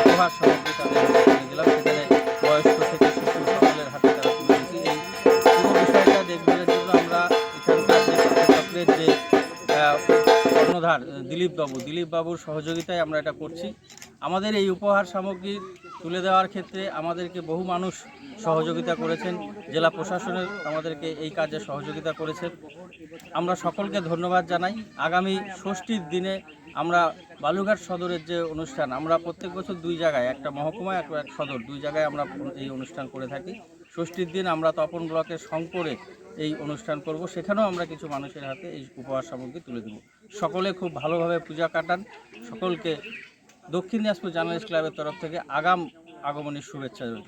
উপহার সামগ্রী তাদের তুলে দিলাম সেখানে বয়স্ক থেকে শিশু সকলের হাতে তারা তুলে দিয়েছি। এই পুরো বিষয়টা জন্য আমরা এখানকার যে যে দিলীপবাবু, দিলীপবাবুর সহযোগিতায় আমরা এটা করছি। আমাদের এই উপহার সামগ্রী তুলে দেওয়ার ক্ষেত্রে আমাদেরকে বহু মানুষ সহযোগিতা করেছেন। জেলা প্রশাসনের আমাদেরকে এই কাজে সহযোগিতা করেছেন আমরা সকলকে ধন্যবাদ জানাই। আগামী ষষ্ঠীর দিনে আমরা বালুঘাট সদরের যে অনুষ্ঠান, আমরা প্রত্যেক বছর দুই জায়গায়, একটা মহকুমা এক এক সদর, দুই জায়গায় আমরা এই অনুষ্ঠান করে থাকি। ষষ্ঠীর দিন আমরা তপন ব্লকের শঙ্করে এই অনুষ্ঠান করব, সেখানেও আমরা কিছু মানুষের হাতে এই উপহার সামগ্রী তুলে দেব। সকলে খুব ভালোভাবে পূজা কাটান। সকলকে দক্ষিণ দিনাজপুর জার্নালিস্ট ক্লাবের তরফ থেকে আগাম আগমনের শুভেচ্ছা রইল।